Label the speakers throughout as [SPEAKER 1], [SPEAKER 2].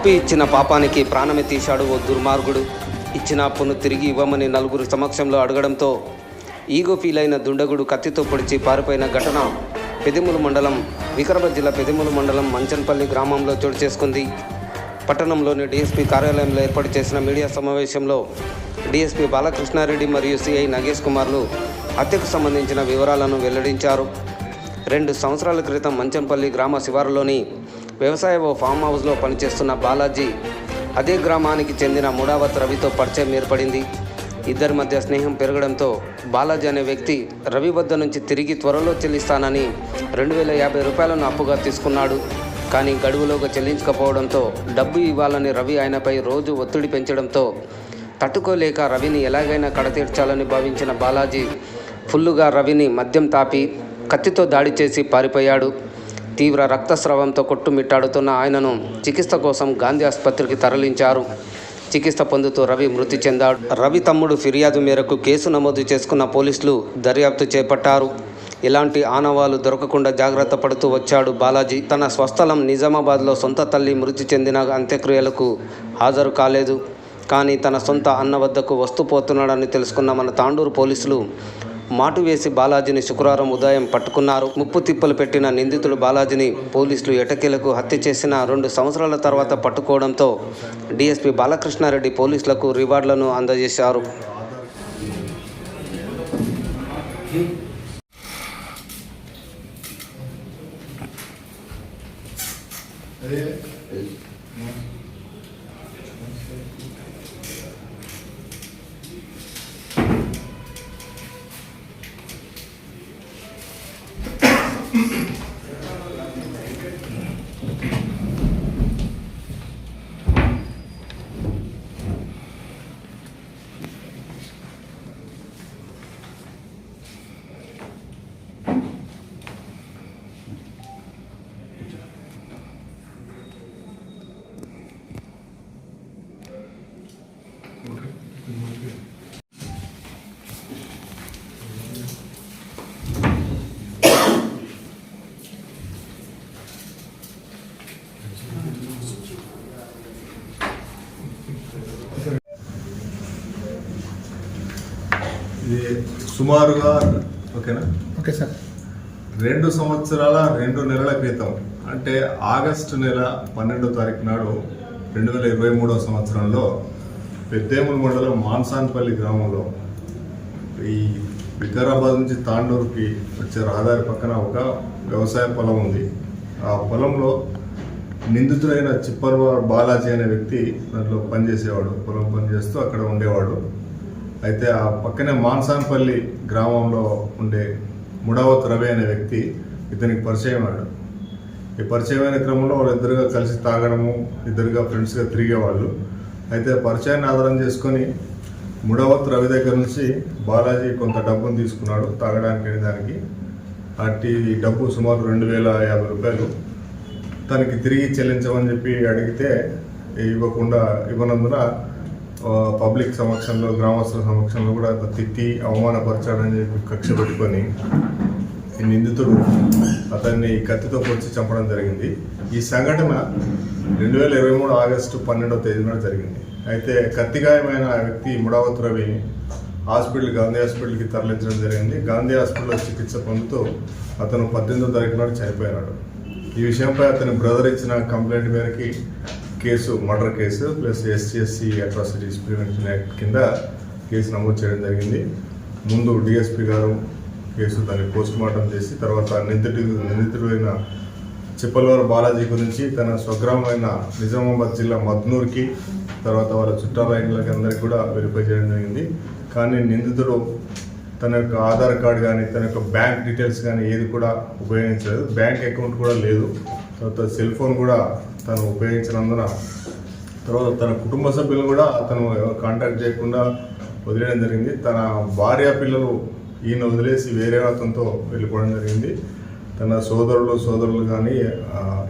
[SPEAKER 1] అప్పు ఇచ్చిన పాపానికి ప్రాణమే తీశాడు ఓ దుర్మార్గుడు. ఇచ్చిన అప్పును తిరిగి ఇవ్వమని నలుగురు సమక్షంలో అడగడంతో ఈగో ఫీల్ అయిన దుండగుడు కత్తితో పొడిచి పారిపోయిన ఘటన పెదిములు మండలం వికారాబాద్ జిల్లా పెదిములు మండలం మంచన్పల్లి గ్రామంలో చోటు చేసుకుంది. పట్టణంలోని డీఎస్పీ కార్యాలయంలో ఏర్పాటు చేసిన మీడియా సమావేశంలో డీఎస్పీ బాలకృష్ణారెడ్డి మరియు సిఐ నగేష్ కుమార్లు హత్యకు సంబంధించిన వివరాలను వెల్లడించారు. రెండు సంవత్సరాల క్రితం మంచంపల్లి గ్రామ శివారులోని వ్యవసాయ ఓ ఫామ్ హౌస్లో పనిచేస్తున్న బాలాజీ అదే గ్రామానికి చెందిన ముడావత్ రవితో పరిచయం ఏర్పడింది. ఇద్దరి మధ్య స్నేహం పెరగడంతో బాలాజీ అనే వ్యక్తి రవి వద్ద నుంచి తిరిగి త్వరలో చెల్లిస్తానని రెండు వేల యాభై రూపాయలను అప్పుగా తీసుకున్నాడు. కానీ గడువులోగా చెల్లించకపోవడంతో డబ్బు ఇవ్వాలని రవి ఆయనపై రోజు ఒత్తిడి పెంచడంతో తట్టుకోలేక రవిని ఎలాగైనా కడతీర్చాలని భావించిన బాలాజీ ఫుల్లుగా రవిని మద్యం తాపి కత్తితో దాడి చేసి పారిపోయాడు. తీవ్ర రక్తస్రావంతో కొట్టుమిట్టాడుతున్న ఆయనను చికిత్స కోసం గాంధీ ఆసుపత్రికి తరలించారు. చికిత్స పొందుతూ రవి మృతి చెందాడు. రవి తమ్ముడు ఫిర్యాదు మేరకు కేసు నమోదు చేసుకున్న పోలీసులు దర్యాప్తు చేపట్టారు. ఇలాంటి ఆనవాలు దొరకకుండా జాగ్రత్త పడుతూ వచ్చాడు బాలాజీ. తన స్వస్థలం నిజామాబాద్లో సొంత తల్లి మృతి చెందిన అంత్యక్రియలకు హాజరు కాలేదు. కానీ తన సొంత అన్న వద్దకు వస్తూ పోతున్నాడని తెలుసుకున్న మన తాండూరు పోలీసులు మాటు వేసి బాలాజీని శుక్రవారం ఉదయం పట్టుకున్నారు. ముప్పు తిప్పలు పెట్టిన నిందితుడు బాలాజీని పోలీసులు ఎటకేలకు హత్య చేసిన రెండు సంవత్సరాల తర్వాత పట్టుకోవడంతో డీఎస్పీ బాలకృష్ణారెడ్డి పోలీసులకు రివార్డులను అందజేశారు.
[SPEAKER 2] ఇది సుమారుగా ఓకేనా?
[SPEAKER 3] Okay sir.
[SPEAKER 2] రెండు సంవత్సరాల రెండు నెలల క్రితం అంటే ఆగస్టు నెల పన్నెండో తారీఖు నాడు రెండు వేల ఇరవై మూడవ సంవత్సరంలో పెద్దేముల మండలం మాన్సాన్పల్లి గ్రామంలో ఈ వికారాబాద్ నుంచి తాండూరుకి వచ్చే రహదారి పక్కన ఒక వ్యవసాయ పొలం ఉంది. ఆ పొలంలో నిందితుడైన చిప్పర్వ బాలాజీ అనే వ్యక్తి దాంట్లో పనిచేసేవాడు పొలం పనిచేస్తూ అక్కడ ఉండేవాడు. అయితే ఆ పక్కనే మాన్సాన్పల్లి గ్రామంలో ఉండే ముడావత్ రవి అనే వ్యక్తి ఇతనికి పరిచయం అయ్యాడు. ఈ పరిచయమైన క్రమంలో వాళ్ళిద్దరుగా కలిసి తాగడము ఇద్దరుగా ఫ్రెండ్స్గా తిరిగేవాళ్ళు. అయితే పరిచయాన్ని ఆధారం చేసుకొని ముడావత్ రవి దగ్గర నుంచి బాలాజీ కొంత డబ్బును తీసుకున్నాడు తాగడానికి దానికి. అట్టి డబ్బు సుమారు రెండు వేల యాభై రూపాయలు. తనకి తిరిగి చెల్లించమని చెప్పి అడిగితే ఇవ్వకుండా ఇవ్వనందున పబ్లిక్ సమక్షంలో గ్రామస్తుల సమక్షంలో కూడా తిట్టి అవమానపరచాడని చెప్పి కక్ష పెట్టుకొని ఈ నిందితుడు అతన్ని కత్తితో పొడిచి చంపడం జరిగింది. ఈ సంఘటన రెండు వేల ఇరవై మూడు ఆగస్టు పన్నెండవ తేదీన జరిగింది. అయితే కత్తిగాయమైన వ్యక్తి ముడావత్ రవి హాస్పిటల్ గాంధీ హాస్పిటల్కి తరలించడం జరిగింది. గాంధీ హాస్పిటల్లో చికిత్స పొందుతూ అతను పద్దెనిమిదో తారీఖు నాడు చనిపోయినాడు. ఈ విషయంపై అతని బ్రదర్ ఇచ్చిన కంప్లైంట్ మేరకి case murder case plus SC atrocities prevention act కింద కేసు నమోదు చేయడం జరిగింది. ముందు డిఎస్పీ గారు కేసు దాన్ని పోస్ట్ మార్టం చేసి తర్వాత నిందితుడి నిందితుడైన చిప్పలవారు బాలాజీ గురించి తన స్వగ్రామమైన నిజామాబాద్ జిల్లా మద్నూర్కి తర్వాత వాళ్ళ చుట్టాలకి అందరికి కూడా వెరిఫై చేయడం జరిగింది. కానీ నిందితుడు తన యొక్క ఆధార్ కార్డ్ కానీ తన యొక్క బ్యాంక్ డీటెయిల్స్ కానీ ఏది కూడా ఉపయోగించలేదు. బ్యాంక్ అకౌంట్ కూడా లేదు. తర్వాత సెల్ ఫోన్ కూడా తను ఉపయోగించినందున తర్వాత తన కుటుంబ సభ్యులు కూడా అతను కాంటాక్ట్ చేయకుండా వదిలేయడం జరిగింది. తన భార్య పిల్లలు ఈయన వదిలేసి వేరే అతనితో వెళ్ళిపోవడం జరిగింది. తన సోదరులు సోదరులు కానీ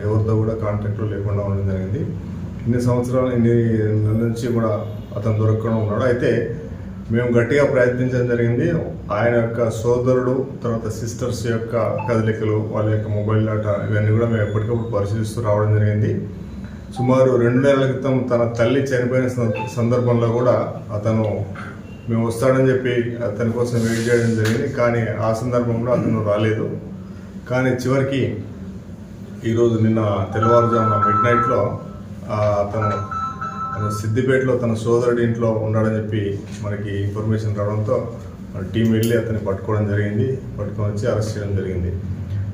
[SPEAKER 2] ఎవరితో కూడా కాంటాక్ట్లో లేకుండా ఉండడం జరిగింది. ఇన్ని సంవత్సరాలు ఇన్ని నెలల నుంచి కూడా అతను దొరకకుండా ఉన్నాడు. అయితే మేము గట్టిగా ప్రయత్నించడం జరిగింది. ఆయన యొక్క సోదరుడు తర్వాత సిస్టర్స్ యొక్క కదలికలు వాళ్ళ యొక్క మొబైల్ డేటా ఇవన్నీ కూడా మేము ఎప్పటికప్పుడు పరిశీలిస్తూ రావడం జరిగింది. సుమారు రెండు నెలల క్రితం తన తల్లి చనిపోయిన సందర్భంలో కూడా అతను మేము వస్తాడని చెప్పి అతని కోసం వెయిట్ చేయడం జరిగింది. కానీ ఆ సందర్భంలో అతను రాలేదు. కానీ చివరికి ఈరోజు నిన్న తెల్లవారుజామున మిడ్ నైట్లో అతను సిద్దిపేటలో తన సోదరుడి ఇంట్లో ఉన్నాడని చెప్పి మనకి ఇన్ఫర్మేషన్ రావడంతో మన టీం వెళ్ళి అతన్ని పట్టుకోవడం జరిగింది. పట్టుకొని వచ్చి అరెస్ట్ చేయడం జరిగింది.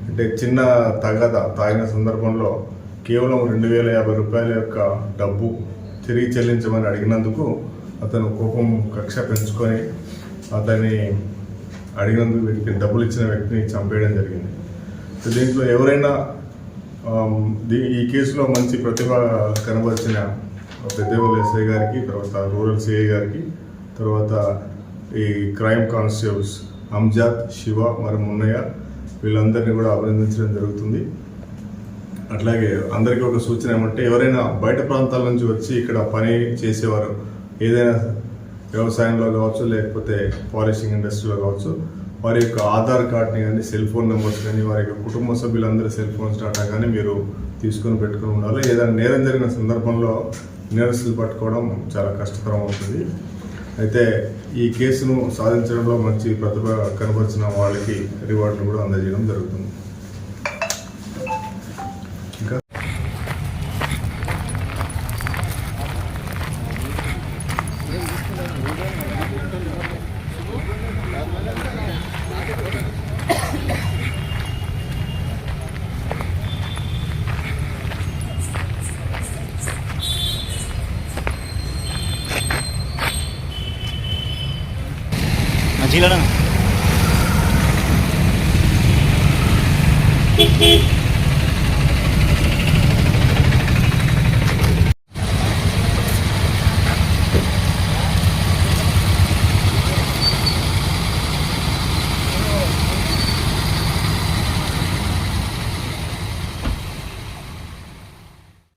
[SPEAKER 2] అంటే చిన్న తగాద తాగిన సందర్భంలో కేవలం రెండు వేల యాభై రూపాయల యొక్క డబ్బు తిరిగి చెల్లించమని అడిగినందుకు అతను కోపం కక్ష పెంచుకొని అతన్ని అడిగినందుకు వ్యక్తిని డబ్బులు ఇచ్చిన వ్యక్తిని చంపేయడం జరిగింది. సో దీంట్లో ఎవరైనా ఈ కేసులో మంచి ప్రతిభ కనబరిచిన పెద్దేవుల ఎస్ఐ గారికి తర్వాత రూరల్ సిఐ గారికి తర్వాత ఈ క్రైమ్ కానిస్టేబుల్స్ అంజాద్ శివ మరి మున్నయ్య వీళ్ళందరినీ కూడా అభినందించడం జరుగుతుంది. అట్లాగే అందరికీ ఒక సూచన ఏమంటే ఎవరైనా బయట ప్రాంతాల నుంచి వచ్చి ఇక్కడ పని చేసేవారు ఏదైనా వ్యవసాయంలో కావచ్చు లేకపోతే పాలిషింగ్ ఇండస్ట్రీలో కావచ్చు వారి యొక్క ఆధార్ కార్డ్ని కానీ సెల్ ఫోన్ నెంబర్స్ కానీ వారి యొక్క కుటుంబ సభ్యులందరి సెల్ ఫోన్స్ డాటా కానీ మీరు తీసుకొని పెట్టుకుని ఉండాలి. ఏదైనా నేరం జరిగిన సందర్భంలో నేరస్తులు పట్టుకోవడం చాలా కష్టతరం అవుతుంది. అయితే ఈ కేసును సాధించడంలో మంచి ప్రతిభ కనబరిచిన వాళ్ళకి రివార్డులు కూడా అందజేయడం జరుగుతుంది. ที
[SPEAKER 3] แล้วนะ